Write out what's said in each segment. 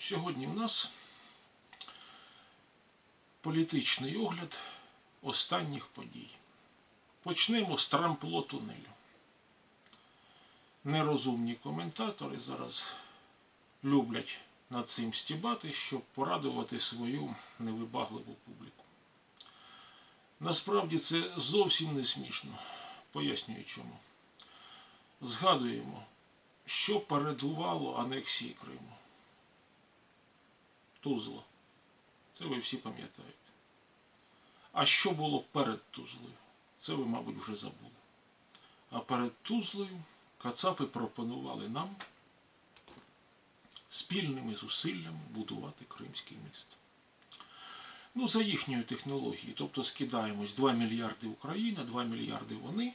Сьогодні в нас політичний огляд останніх подій. Почнемо з трампло тунелю. Нерозумні коментатори зараз люблять над цим стібати, щоб порадувати свою невибагливу публіку. Насправді це зовсім не смішно. Пояснюю чому. Згадуємо, що передувало анексії Криму. Тузла. Це ви всі пам'ятаєте. А що було перед Тузлою? Це ви, мабуть, вже забули. А перед Тузлою Кацапи пропонували нам спільними зусиллями будувати Кримський міст. Ну, за їхньою технологією, тобто скидаємось 2 мільярди Україна, 2 мільярди вони.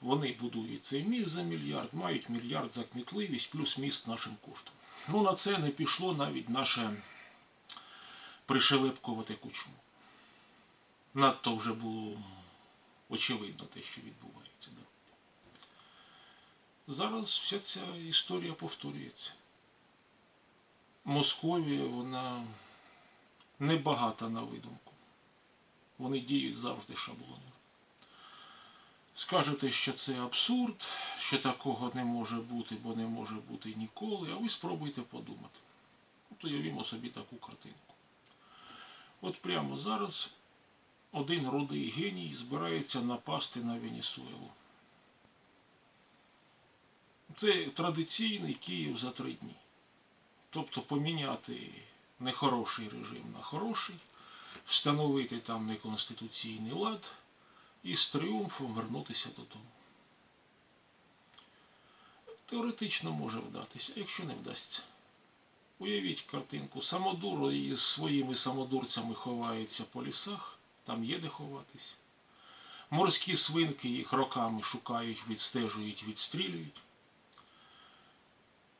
Вони будують цей міст за мільярд, мають мільярд за кмітливість, плюс міст нашим коштом. Ну, на це не пішло навіть наше пришелепкувати кучму. Надто вже було очевидно те, що відбувається. Зараз вся ця історія повторюється. Московія, вона не багата на видумку. Вони діють завжди шаблонно. Скажете, що це абсурд, що такого не може бути, бо не може бути ніколи, а ви спробуйте подумати. От уявімо собі таку картинку. От прямо зараз один рудий геній збирається напасти на Венесуелу. Це традиційний Київ за три дні. Тобто поміняти нехороший режим на хороший, встановити там неконституційний лад і з тріумфом вернутися додому. Теоретично може вдатися, якщо не вдасться. Уявіть картинку, самодур із своїми самодурцями ховається по лісах, там є де ховатись. Морські свинки їх роками шукають, відстежують, відстрілюють.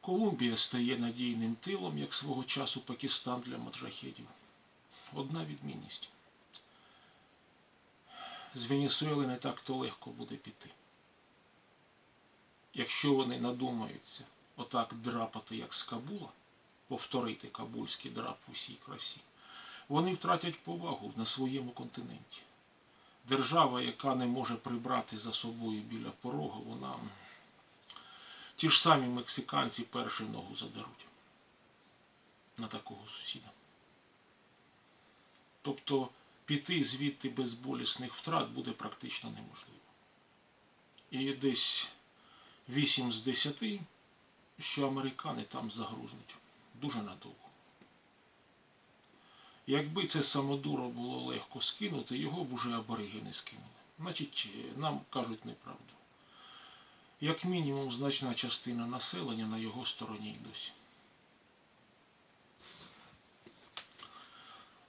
Колумбія стає надійним тилом, як свого часу Пакистан для маджахедів. Одна відмінність. З Венесуели не так то легко буде піти. Якщо вони надумаються отак драпати, як з Кабула, повторити кабульський драп в усій красі, вони втратять повагу на своєму континенті. Держава, яка не може прибрати за собою біля порогу, вона ті ж самі мексиканці першу ногу задаруть на такого сусіда. Тобто піти звідти без болісних втрат буде практично неможливо. І десь 8 з 10, що американи там загрузнуть дуже надовго. Якби це самодуро було легко скинути, його б уже аборигени скинули. Значить, нам кажуть неправду. Як мінімум, значна частина населення на його стороні й досі.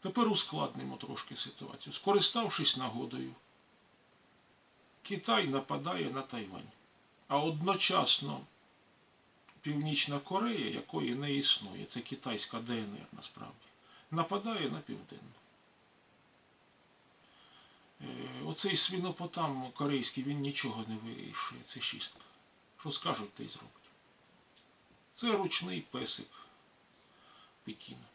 Тепер ускладнимо трошки ситуацію. Скориставшись нагодою, Китай нападає на Тайвань, а одночасно Північна Корея, якої не існує, це китайська ДНР насправді, нападає на південну. Е, Оцей свінопотам корейський, він нічого не вирішує, це шістка. Що скажуть, те й зроблять. Це ручний песик Пекіна.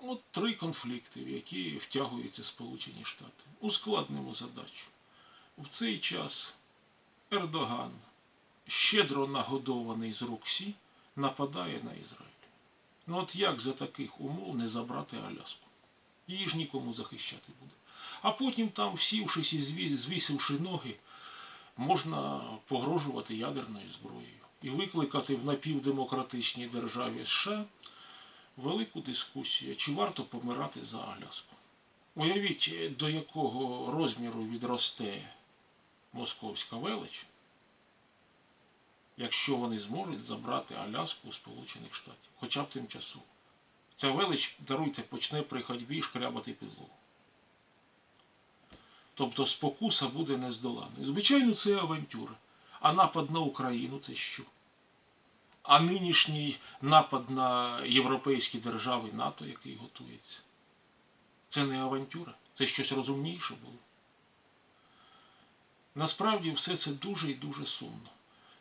От три конфлікти, в які втягуються Сполучені Штати. Ускладнимо задачу. В цей час Ердоган, щедро нагодований з рук Сі, нападає на Ізраїль. Ну от як за таких умов не забрати Аляску? Її ж нікому захищати буде. А потім там, всівшись і звісивши ноги, можна погрожувати ядерною зброєю і викликати в напівдемократичній державі США велику дискусію, чи варто помирати за Аляску. Уявіть, до якого розміру відросте московська велич, якщо вони зможуть забрати Аляску у Сполучених Штатів, хоча б тимчасово. Ця велич, даруйте, почне при ходьбі шкрябати підлогу. Тобто спокуса буде нездоланою. Звичайно, це авантюра. А напад на Україну це що? А нинішній напад на європейські держави НАТО, який готується. Це не авантюра, це щось розумніше було. Насправді все це дуже і дуже сумно.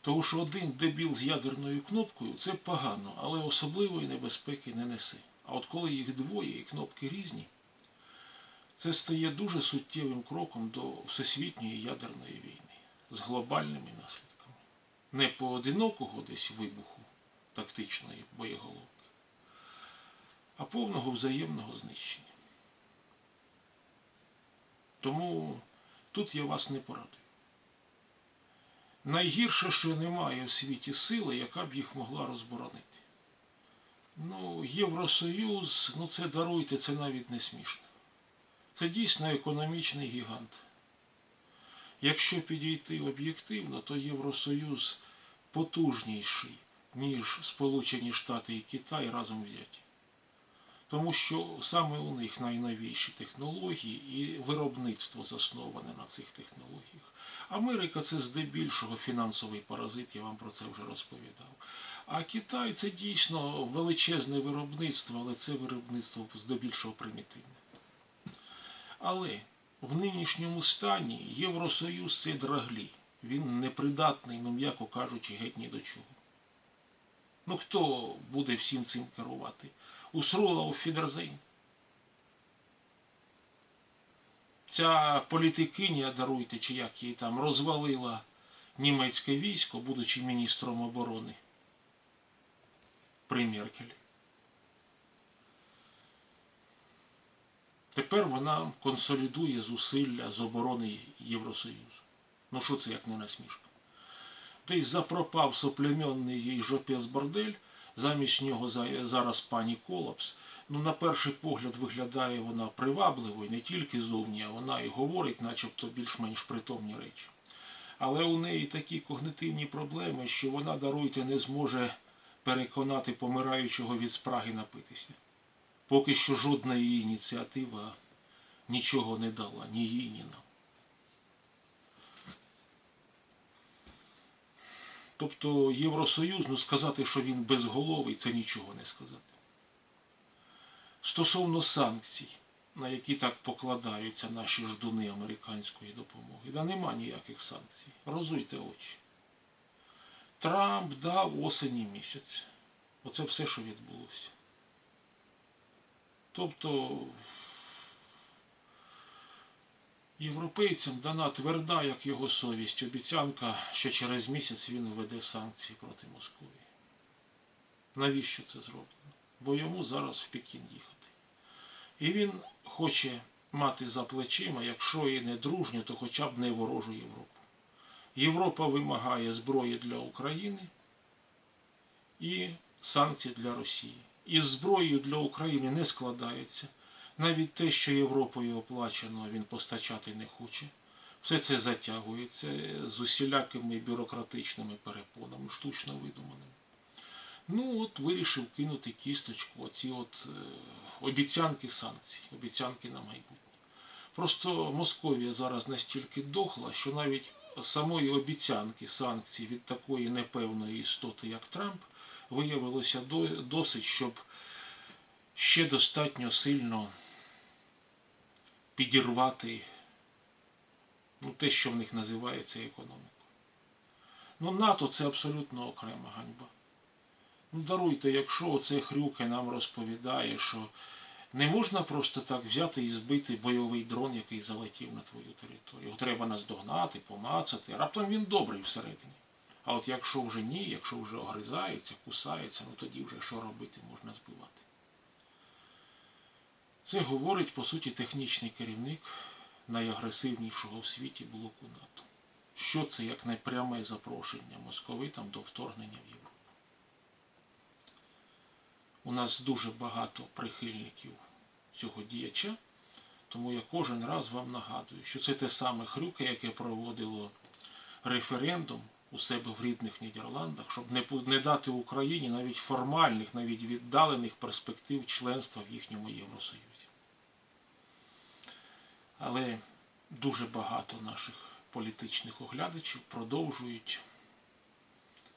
Тому що один дебіл з ядерною кнопкою це погано, але особливої небезпеки не несе. А от коли їх двоє і кнопки різні, це стає дуже суттєвим кроком до всесвітньої ядерної війни з глобальними наслідками. Не поодинокого десь вибуху тактичної боєголовки, а повного взаємного знищення. Тому тут я вас не порадую. Найгірше, що немає в світі сили, яка б їх могла розборонити. Ну, Євросоюз, ну це даруйте, це навіть не смішно. Це дійсно економічний гігант. Якщо підійти об'єктивно, то Євросоюз потужніший, ніж Сполучені Штати і Китай разом взяті. Тому що саме у них найновіші технології і виробництво засноване на цих технологіях. Америка це здебільшого фінансовий паразит, я вам про це вже розповідав. А Китай це дійсно величезне виробництво, але це виробництво здебільшого примітивне. Але в нинішньому стані Євросоюз це драглі. Він непридатний, ну м'яко кажучи, геть ні до чого. Ну хто буде всім цим керувати? Усрула у Фідерзейн. Ця політикиня, даруйте, чи як її там, розвалила німецьке військо, будучи міністром оборони при Меркель. Тепер вона консолідує зусилля з оборони Євросоюзу. Ну що це як не насмішка? Десь запропав соплемінний їй Жопес Бордель, замість нього зараз пані Колапс. Ну, на перший погляд виглядає вона привабливо, і не тільки зовні, а вона і говорить, начебто більш-менш притомні речі. Але у неї такі когнитивні проблеми, що вона, даруйте, не зможе переконати помираючого від спраги напитися. Поки що жодна її ініціатива нічого не дала ні їй, ні нам. Тобто Євросоюз, ну сказати, що він безголовий, це нічого не сказати. Стосовно санкцій, на які так покладаються наші ждуни американської допомоги, да нема ніяких санкцій. Розуйте очі. Трамп дав осені місяць. Оце все, що відбулося. Тобто європейцям дана тверда, як його совість, обіцянка, що через місяць він введе санкції проти Московії. Навіщо це зроблено? Бо йому зараз в Пекін їхати. І він хоче мати за плечима, якщо і не дружню, то хоча б не ворожу Європу. Європа вимагає зброї для України і санкцій для Росії. Із зброєю для України не складається. Навіть те, що Європою оплачено, він постачати не хоче. Все це затягується з усілякими бюрократичними перепонами, штучно видуманими. Ну от вирішив кинути кісточку, оці от е, обіцянки санкцій, обіцянки на майбутнє. Просто Московія зараз настільки дохла, що навіть самої обіцянки санкцій від такої непевної істоти, як Трамп, виявилося досить, щоб ще достатньо сильно підірвати ну, те, що в них називається економікою. Ну, НАТО це абсолютно окрема ганьба. Ну, даруйте, якщо оце Хрюке нам розповідає, що не можна просто так взяти і збити бойовий дрон, який залетів на твою територію. Його треба наздогнати, помацати. Раптом він добрий всередині. А от якщо вже ні, якщо вже огризається, кусається, ну тоді вже що робити можна збивати. Це говорить, по суті, технічний керівник найагресивнішого в світі блоку НАТО. Що це як непряме запрошення московитам до вторгнення в Європу? У нас дуже багато прихильників цього діяча, тому я кожен раз вам нагадую, що це те саме Хрюке, яке проводило референдум у себе в рідних Нідерландах, щоб не, не дати Україні навіть формальних, навіть віддалених перспектив членства в їхньому Євросоюзі. Але дуже багато наших політичних оглядачів продовжують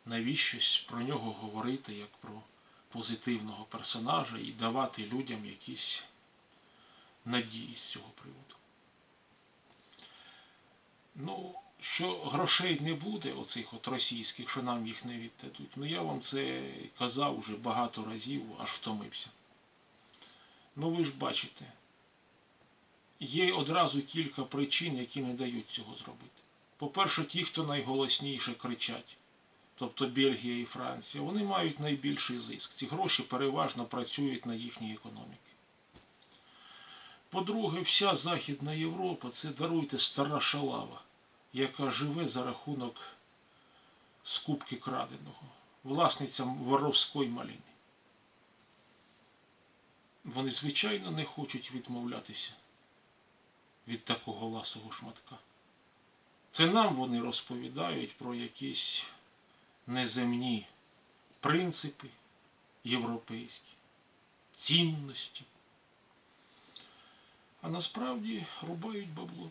навіщось про нього говорити як про позитивного персонажа і давати людям якісь надії з цього приводу. Ну, що грошей не буде, оцих от російських, що нам їх не віддадуть. Ну я вам це казав вже багато разів, аж втомився. Ну ви ж бачите, є одразу кілька причин, які не дають цього зробити. По-перше, ті, хто найголосніше кричать, тобто Бельгія і Франція, вони мають найбільший зиск. Ці гроші переважно працюють на їхній економіці. По-друге, вся Західна Європа це даруйте стара шалава, яка живе за рахунок скупки краденого, власницям воровської малини. Вони, звичайно, не хочуть відмовлятися від такого ласого шматка. Це нам вони розповідають про якісь неземні принципи європейські, цінності. А насправді рубають бабло.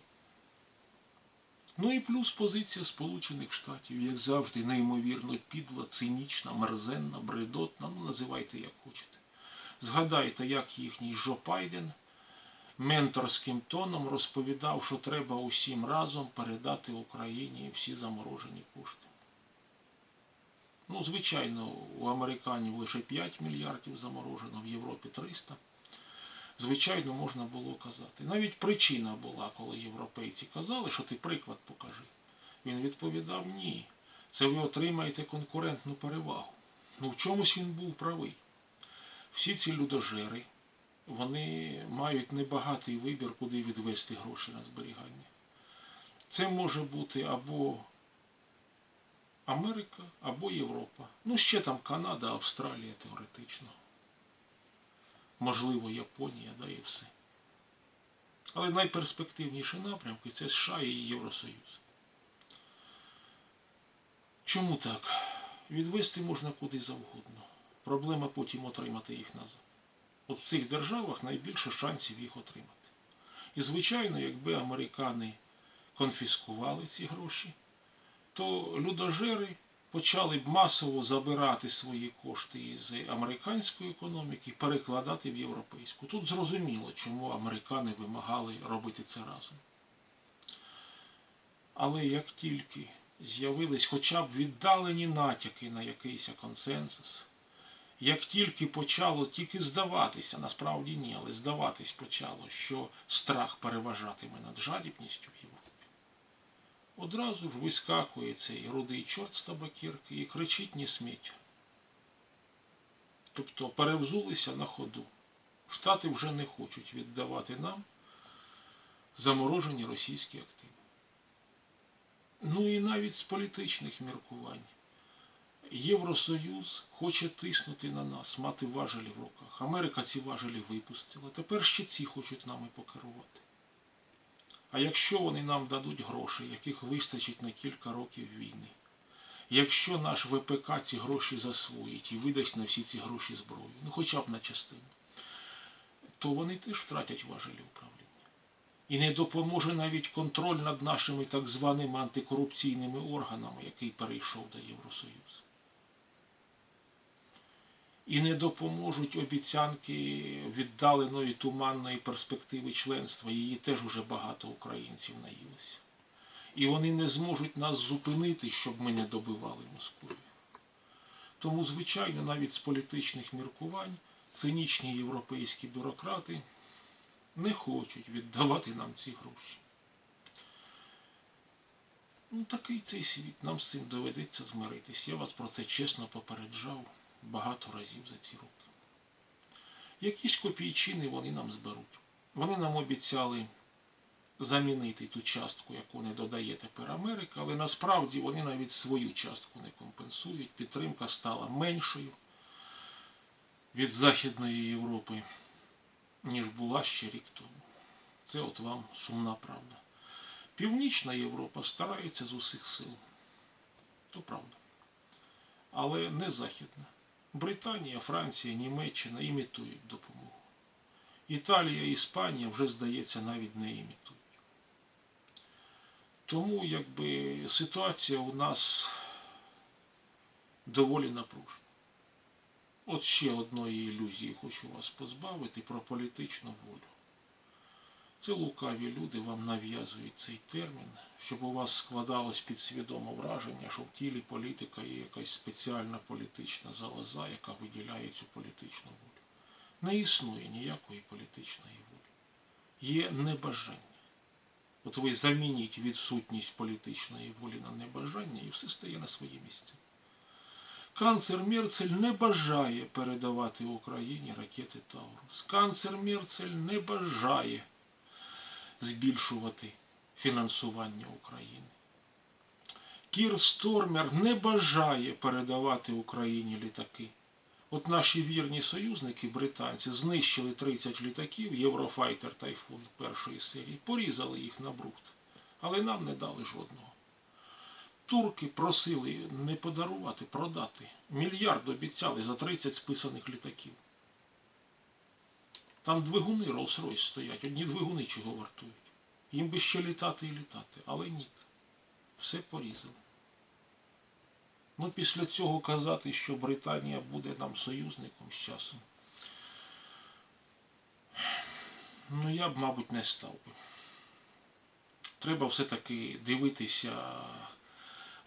Ну і плюс позиція Сполучених Штатів, як завжди, неймовірно підла, цинічна, мерзенна, бредотна, ну називайте як хочете. Згадайте, як їхній Жо Пайден менторським тоном розповідав, що треба усім разом передати Україні всі заморожені кошти. Ну, звичайно, у американців лише 5 мільярдів заморожено, в Європі 300. Звичайно, можна було казати. Навіть причина була, коли європейці казали, що ти приклад покажи. Він відповідав ні. Це ви отримаєте конкурентну перевагу. Ну в чомусь він був правий. Всі ці людожери, вони мають небагатий вибір, куди відвести гроші на зберігання. Це може бути або Америка, або Європа. Ну, ще там Канада, Австралія теоретично. Можливо, Японія, да і все. Але найперспективніші напрямки це США і Євросоюз. Чому так? Відвести можна куди завгодно. Проблема потім отримати їх назад. От в цих державах найбільше шансів їх отримати. І, звичайно, якби американи конфіскували ці гроші, то людожери почали б масово забирати свої кошти із американської економіки перекладати в європейську. Тут зрозуміло, чому американи вимагали робити це разом. Але як тільки з'явились хоча б віддалені натяки на якийсь консенсус, як тільки почало тільки здаватися, насправді ні, але здаватись почало, що страх переважатиме над жадібністю в одразу ж вискакує цей рудий чорт з табакірки і кричить «не сміть». Тобто перевзулися на ходу. Штати вже не хочуть віддавати нам заморожені російські активи. Ну і навіть з політичних міркувань. Євросоюз хоче тиснути на нас, мати важелі в руках. Америка ці важелі випустила. Тепер ще ці хочуть нами покерувати. А якщо вони нам дадуть гроші, яких вистачить на кілька років війни, якщо наш ВПК ці гроші засвоїть і видасть на всі ці гроші зброю, ну хоча б на частину, то вони теж втратять важелі управління. І не допоможе навіть контроль над нашими так званими антикорупційними органами, який перейшов до Євросоюзу. І не допоможуть обіцянки віддаленої туманної перспективи членства. Її теж уже багато українців наїлося. І вони не зможуть нас зупинити, щоб ми не добивали Московію. Тому, звичайно, навіть з політичних міркувань цинічні європейські бюрократи не хочуть віддавати нам ці гроші. Ну, такий цей світ. Нам з цим доведеться змиритись. Я вас про це чесно попереджав багато разів за ці роки. Якісь копійчини вони нам зберуть. Вони нам обіцяли замінити ту частку, яку не додає тепер Америка, але насправді вони навіть свою частку не компенсують. Підтримка стала меншою від Західної Європи, ніж була ще рік тому. Це от вам сумна правда. Північна Європа старається з усіх сил. То правда. Але не Західна. Британія, Франція, Німеччина імітують допомогу. Італія Іспанія вже, здається, навіть не імітують. Тому якби ситуація у нас доволі напружена. От ще одної ілюзії хочу вас позбавити про політичну волю. Це лукаві люди вам нав'язують цей термін, щоб у вас складалось підсвідомо враження, що в тілі політика є якась спеціальна політична залоза, яка виділяє цю політичну волю. Не існує ніякої політичної волі. Є небажання. От ви замініть відсутність політичної волі на небажання і все стає на свої місця. Канцлер Мерцель не бажає передавати Україні ракети Таурус. Канцлер Мерцель не бажає збільшувати фінансування України. Кір Стормер не бажає передавати Україні літаки. От наші вірні союзники, британці, знищили 30 літаків Єврофайтер Тайфун першої серії, порізали їх на брухт, але нам не дали жодного. Турки просили не подарувати, продати. Мільярд обіцяли за 30 списаних літаків. Там двигуни Rolls-Royce стоять, одні двигуни чого вартують. Їм би ще літати і літати, але ні. Все порізали. Ну, після цього казати, що Британія буде нам союзником з часом. Ну, я б, мабуть, не став би. Треба все-таки дивитися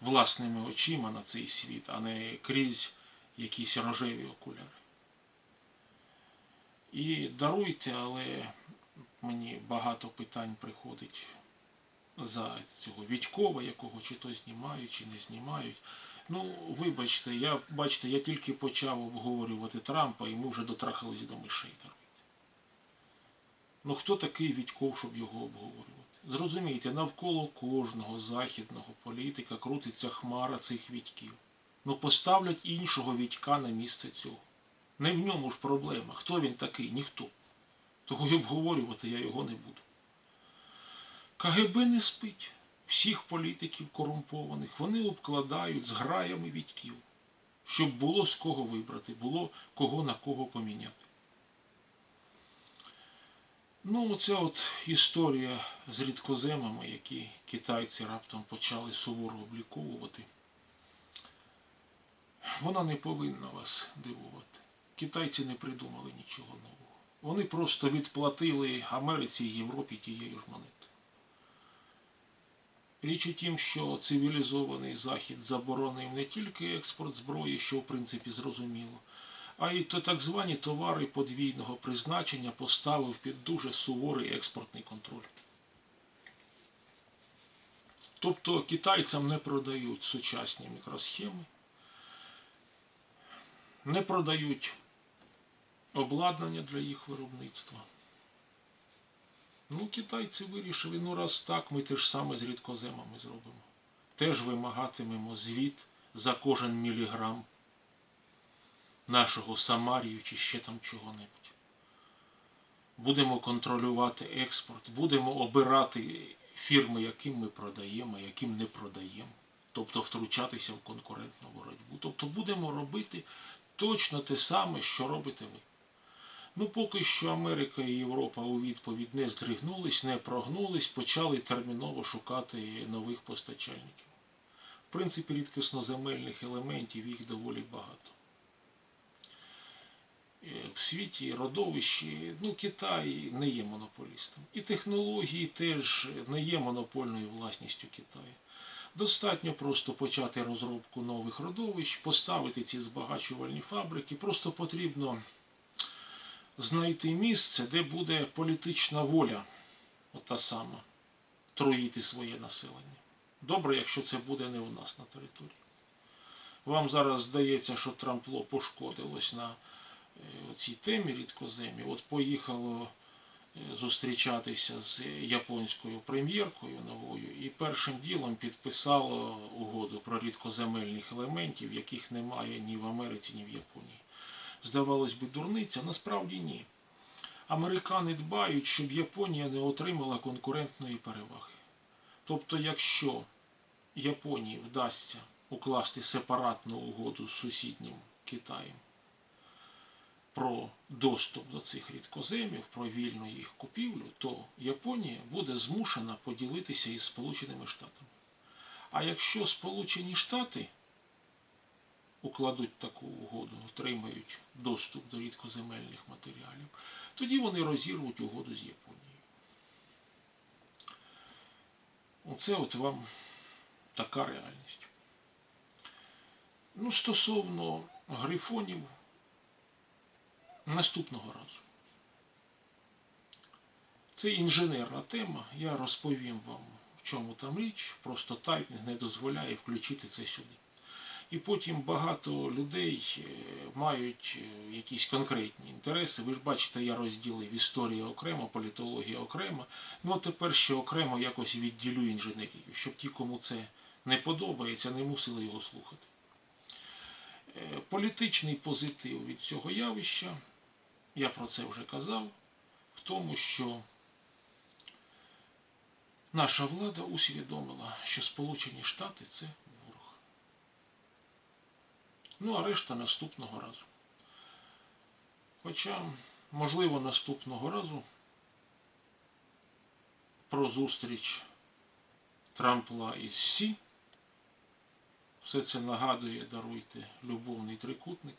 власними очима на цей світ, а не крізь якісь рожеві окуляри. І даруйте, але мені багато питань приходить за цього Відькова, якого чи то знімають, чи не знімають. Ну, вибачте, я бачите, я тільки почав обговорювати Трампа, і ми вже дотрахались до мишей. Ну хто такий Відьков, щоб його обговорювати? Зрозумійте, навколо кожного західного політика крутиться хмара цих відьків. Ну поставлять іншого відька на місце цього. Не в ньому ж проблема. Хто він такий? Ніхто. Того й обговорювати я його не буду. КГБ не спить. Всіх політиків корумпованих вони обкладають з граями відьків, щоб було з кого вибрати, було кого на кого поміняти. Ну, оця от історія з рідкоземами, які китайці раптом почали суворо обліковувати, вона не повинна вас дивувати. Китайці не придумали нічого нового. Вони просто відплатили Америці і Європі тією ж монетою. Річ у тім, що цивілізований Захід заборонив не тільки експорт зброї, що в принципі зрозуміло, а й то так звані товари подвійного призначення поставив під дуже суворий експортний контроль. Тобто китайцям не продають сучасні мікросхеми, не продають обладнання для їх виробництва. Ну, китайці вирішили, ну раз так, ми те ж саме з рідкоземами зробимо. Теж вимагатимемо звіт за кожен міліграм нашого Самарію чи ще там чого-небудь. Будемо контролювати експорт, будемо обирати фірми, яким ми продаємо, яким не продаємо. Тобто втручатися в конкурентну боротьбу. Тобто будемо робити точно те саме, що робите ви. Ну, поки що Америка і Європа у відповідь не здригнулись, не прогнулись, почали терміново шукати нових постачальників. В принципі, рідкісноземельних елементів їх доволі багато. Е, В світі родовищі, ну, Китай не є монополістом. І технології теж не є монопольною власністю Китаю. Достатньо просто почати розробку нових родовищ, поставити ці збагачувальні фабрики. Просто потрібно знайти місце, де буде політична воля, от та сама, труїти своє населення. Добре, якщо це буде не у нас на території. Вам зараз здається, що Трампло пошкодилось на е, цій темі рідкоземі. От поїхало е, зустрічатися з японською прем'єркою новою і першим ділом підписало угоду про рідкоземельних елементів, яких немає ні в Америці, ні в Японії здавалось би, дурниця, насправді ні. Американи дбають, щоб Японія не отримала конкурентної переваги. Тобто, якщо Японії вдасться укласти сепаратну угоду з сусіднім Китаєм про доступ до цих рідкоземів, про вільну їх купівлю, то Японія буде змушена поділитися із Сполученими Штатами. А якщо Сполучені Штати укладуть таку угоду, отримають доступ до рідкоземельних матеріалів, тоді вони розірвуть угоду з Японією. Оце от вам така реальність. Ну, стосовно грифонів, наступного разу. Це інженерна тема. Я розповім вам, в чому там річ. Просто таймінг не дозволяє включити це сюди. І потім багато людей е, мають е, якісь конкретні інтереси. Ви ж бачите, я розділив історію окремо, політологія окремо. Ну а тепер ще окремо якось відділю інженерію, щоб ті, кому це не подобається, не мусили його слухати. Е, Політичний позитив від цього явища, я про це вже казав, в тому, що наша влада усвідомила, що Сполучені Штати це. Ну, а решта наступного разу. Хоча, можливо, наступного разу про зустріч Трампла із Сі. Все це нагадує, даруйте, любовний трикутник.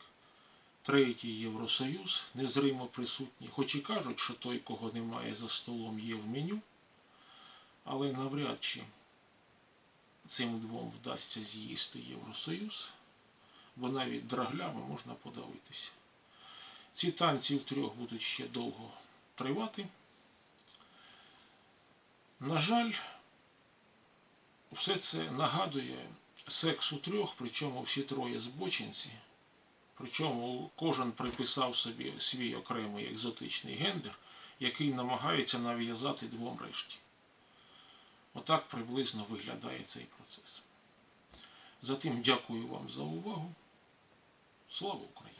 Третій Євросоюз незримо присутній, хоч і кажуть, що той, кого немає за столом, є в меню, але навряд чи цим двом вдасться з'їсти Євросоюз, бо навіть драглями можна подавитися. Ці танці втрьох будуть ще довго тривати. На жаль, все це нагадує секс у трьох, причому всі троє збочинці. Причому кожен приписав собі свій окремий екзотичний гендер, який намагається нав'язати двом решті. Отак приблизно виглядає цей процес. Затим дякую вам за увагу. Слава Україні!